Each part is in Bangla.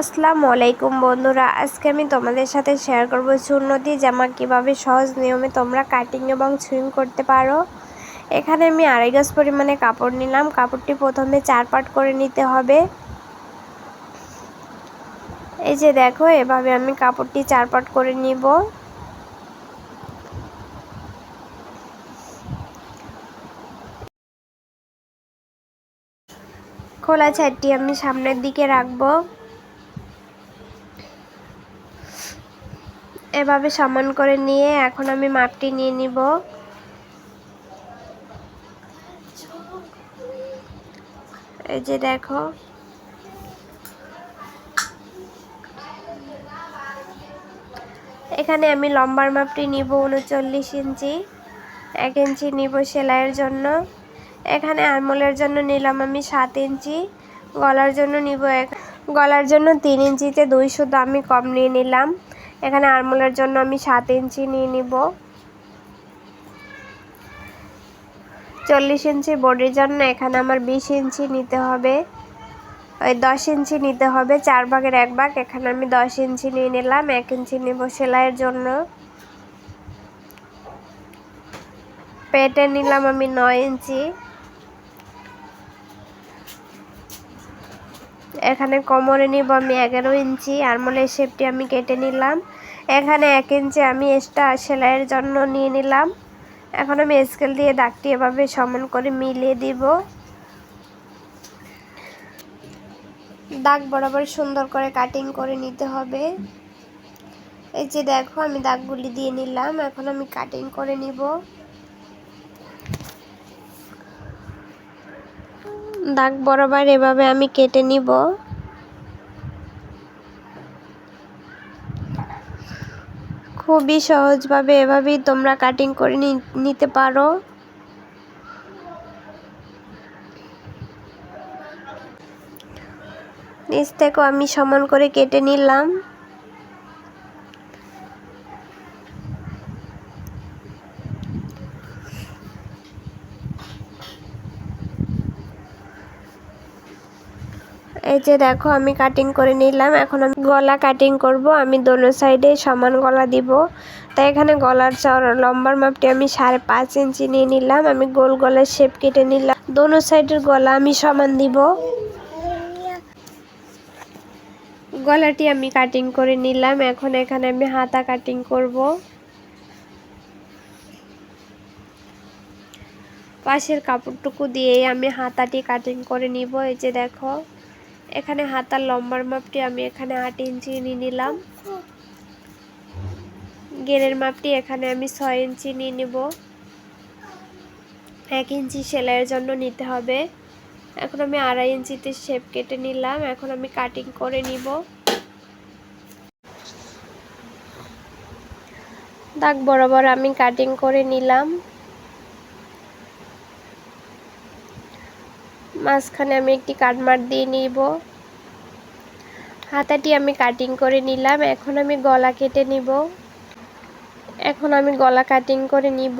আসসালামু আলাইকুম বন্ধুরা, আজকে আমি তোমাদের সাথে শেয়ার করব সুন্নতি জামা কীভাবে সহজ নিয়মে তোমরা কাটিং এবং সুইং করতে পারো। এখানে আমি আড়াই গাছ পরিমাণে কাপড় নিলাম, কাপড়টি প্রথমে চার পাট করে নিতে হবে। এই যে দেখো, এভাবে আমি কাপড়টি চার পাট করে নিব। খোলা ছাইটটি আমি সামনের দিকে রাখব। এভাবে সমান করে নিয়ে এখন আমি মাপটি নিয়ে নিব। এই যে দেখো। এখানে আমি লম্বার মাপটি নিব উনচল্লিশ ইঞ্চি, এক ইঞ্চি নিব সেলাইয়ের জন্য। এখানে আরমোলের জন্য নিলাম আমি সাত ইঞ্চি, গলার জন্য নিব এক গলার জন্য তিন ইঞ্চিতে দুই শুধু আমি কম নিয়ে নিলাম। এখানে আরমোলের জন্য আমি সাত ইঞ্চি নিয়ে নিব। চল্লিশ ইঞ্চি বডির জন্য এখানে আমার বিশ ইঞ্চি নিতে হবে। ওই দশ ইঞ্চি নিতে হবে, চার ভাগের এক ভাগ, এখানে আমি দশ ইঞ্চি নিয়ে নিলাম, এক ইঞ্চি নিব সেলাইয়ের জন্য। পেটে নিলাম আমি নয় ইঞ্চি। এখানে কোমরে নিব আমি এগারো ইঞ্চি, আরমোলের শেপটি আমি কেটে নিলাম। এখানে এক ইঞ্চি আমি এক্সট্রা সেলাইয়ের জন্য নিয়ে নিলাম। এখন আমি স্কেল দিয়ে দাগটি এভাবে সমান করে মিলিয়ে দিব। দাগ বরাবর সুন্দর করে কাটিং করে নিতে হবে। এই যে দেখো, আমি দাগগুলি দিয়ে নিলাম। এখন আমি কাটিং করে নিব। দাগ বরাবর এভাবে আমি কেটে নিব। খুবই সহজভাবে এভাবেই তোমরা কাটিং করে নিতে পারো। নিচ থেকেও আমি সমান করে কেটে নিলাম। এই যে দেখো, আমি কাটিং করে নিলাম। এখন আমি গলা কাটিং করব। আমি দোনো সাইডে সমান গলা দিব। তাই এখানে গলার চওড়া লম্বার মাপটি আমি সাড়ে পাঁচ ইঞ্চি নিয়ে নিলাম। আমি গোল গলার শেপ কেটে নিলাম। দোনো সাইডের গলা আমি সমান দিব। গলাটি আমি কাটিং করে নিলাম। এখন এখানে আমি হাতা কাটিং করব। পাশের কাপড়টুকু দিয়ে আমি হাতাটি কাটিং করে নিব। এই যে দেখো। এখানে হাতার লম্বার মাপটি আমি এখানে আট ইঞ্চি নিয়ে নিলাম। গেরের মাপটি এখানে আমি ছয় ইঞ্চি নিয়ে নিব। এক ইঞ্চি সেলাইয়ের জন্য নিতে হবে। এখন আমি আড়াই ইঞ্চিতে শেপ কেটে নিলাম। এখন আমি কাটিং করে নিব। দাগ বরাবর আমি কাটিং করে নিলাম। মাঝখানে আমি একটি কাটমার দিয়ে নিব। হাতাটি আমি কাটিং করে নিলাম। এখন আমি গলা কেটে নিব। এখন আমি গলা কাটিং করে নিব।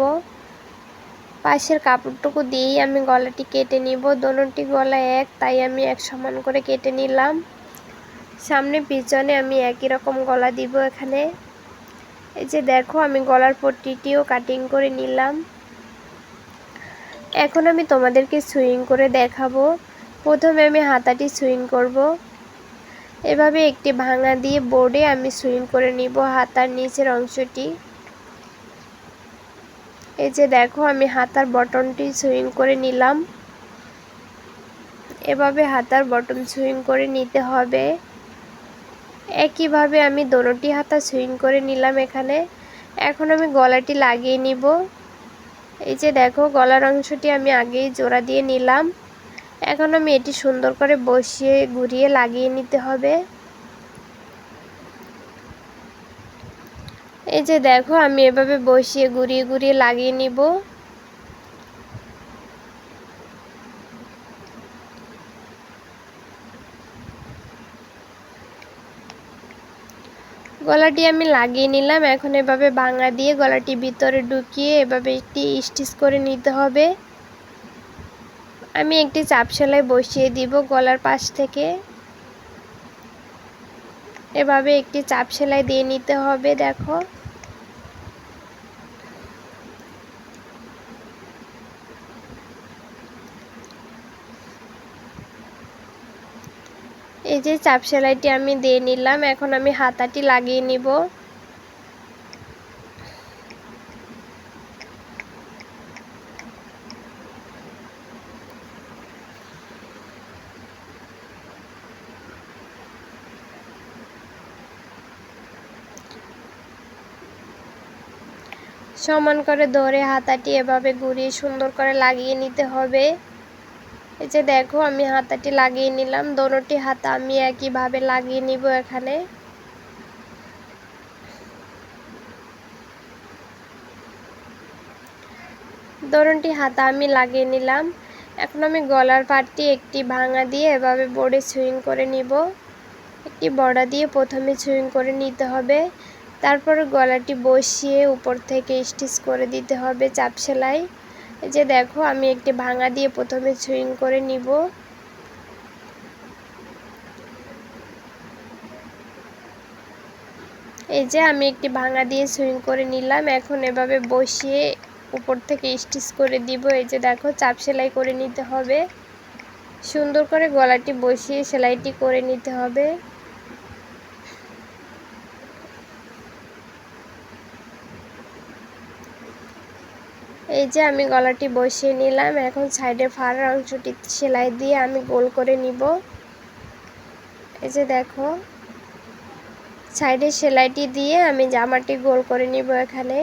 পাশের কাপড়টুকু দিয়েই আমি গলাটি কেটে নিব। দোনোটি গলা এক, তাই আমি এক সমান করে কেটে নিলাম। সামনে পিছনে আমি একই রকম গলা দিব এখানে। এই যে দেখো, আমি গলার পট্টিটিও কাটিং করে নিলাম। এখন আমি তোমাদেরকে সুইং করে দেখাবো। প্রথমে আমি হাতাটি সুইং করব। এভাবে একটি ভাঙা দিয়ে বোর্ডে আমি সুইং করে নিব হাতার নিচের অংশটি। এই যে দেখো, আমি হাতার বটনটি সুইং করে নিলাম। এভাবে হাতার বটন সুইং করে নিতে হবে। একইভাবে আমি দোনোটি হাতা সুইং করে নিলাম এখানে। এখন আমি গলাটি লাগিয়ে নিব। এই যে দেখো, গলার অংশটি আমি আগেই জোড়া দিয়ে নিলাম। এখন আমি এটি সুন্দর করে বসিয়ে ঘুরিয়ে লাগিয়ে নিতে হবে। এই যে দেখো, আমি এভাবে বসিয়ে ঘুরিয়ে ঘুরিয়ে লাগিয়ে নিব। গলাটি আমি লাগিয়ে নিলাম। এখন এভাবে বাঙা দিয়ে গলাটি ভিতরে ঢুকিয়ে এভাবে একটি স্টিচ করে নিতে হবে। আমি একটি চাপ সেলাই বসিয়ে দিব গলার পাশ থেকে। এভাবে একটি চাপ সেলাই দিয়ে নিতে হবে, দেখো। যে চাপ সেলাইটি আমি দিয়ে নিলাম, এখন আমি হাতাটি লাগিয়ে নিব। সমান করে ধরে হাতাটি এভাবে ঘুরিয়ে সুন্দর করে লাগিয়ে নিতে হবে। এই যে দেখো, আমি হাতাটি লাগিয়ে নিলাম। দোনোটি হাতা আমি একইভাবে লাগিয়ে নিব এখানে। দোনোটি হাতা আমি লাগিয়ে নিলাম। এখন আমি গলার পাটটি একটি ভাঙা দিয়ে এভাবে বোর্ডে সুইং করে নিব। একটি বড়া দিয়ে প্রথমে সুইং করে নিতে হবে। তারপর গলাটি বসিয়ে উপর থেকে স্টিচ করে দিতে হবে চাপ সেলাই। যে দেখো, আমি একটি ভাঙা দিয়ে প্রথমে সুইং করে নিব। এই যে আমি একটি ভাঙা দিয়ে সুইং করে নিলাম। এখন এভাবে বসিয়ে উপর থেকে স্টিচ করে দিব। এই যে দেখো, চাপ সেলাই করে নিতে হবে। সুন্দর করে গলাটি বসিয়ে সেলাইটি করে নিতে হবে। এই যে আমি গলাটি বসিয়ে নিলাম, এখন সাইডে ফাড়ার অংশটি সেলাই দিয়ে আমি গোল করে নিব। এই যে দেখো, সাইডে সেলাইটি দিয়ে আমি জামাটি গোল করে নিব এখানে।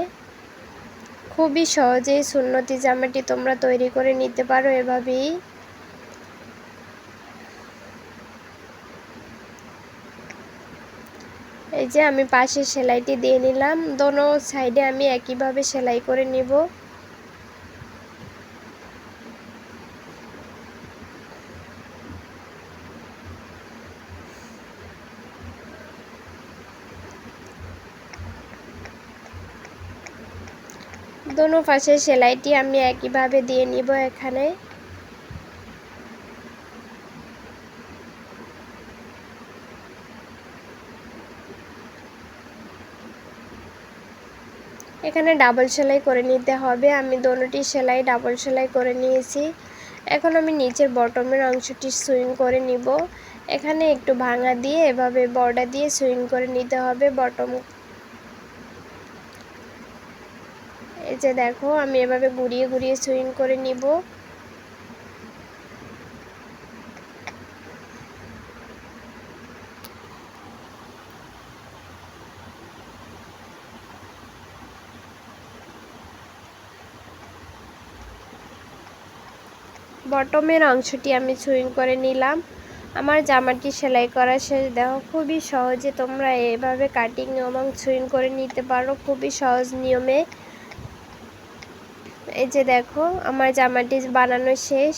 খুবই সহজেই সুন্নতি জামাটি তোমরা তৈরি করে নিতে পারো এভাবেই। এই যে আমি পাশে সেলাইটি দিয়ে নিলাম, দোনো সাইডে আমি একইভাবে সেলাই করে নিব। দোনো পাশে সেলাইটি আমি একইভাবে দিয়ে নিব এখানে। এখানে ডাবল সেলাই করে নিতে হবে। আমি দোনোটি সেলাই ডাবল সেলাই করে নিয়েছি। এখন আমি নিচের বটমের অংশটি সুইং করে নিব। এখানে একটু ভাঙা দিয়ে এভাবে বর্ডার দিয়ে সুইং করে নিতে হবে বটম যে দেখো, আমি এভাবে ঘুরিয়ে ঘুরিয়ে সুইং করে নিব। বটমের অংশটি আমি সুইং করে নিলাম। আমার জামাটি সেলাই করা শেষ। দেখো, খুবই সহজে তোমরা এভাবে কাটিং এবং সুইং করে নিতে পারো। খুবই সহজ নিয়মে। এই যে দেখো আমার জামাটি বানানো শেষ।